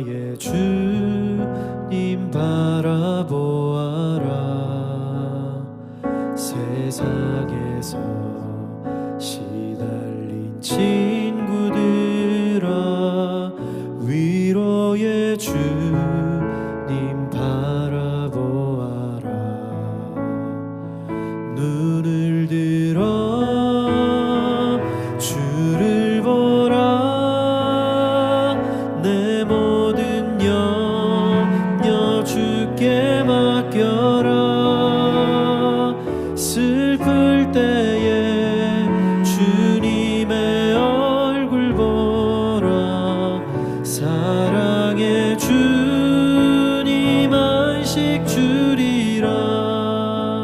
나의 주님 바라보아라. 세상에서 시달린 친구들아 위로의 주님 바라보아라. 눈을 들어 슬플 때에 주님의 얼굴 보라. 사랑의 주님 안식 주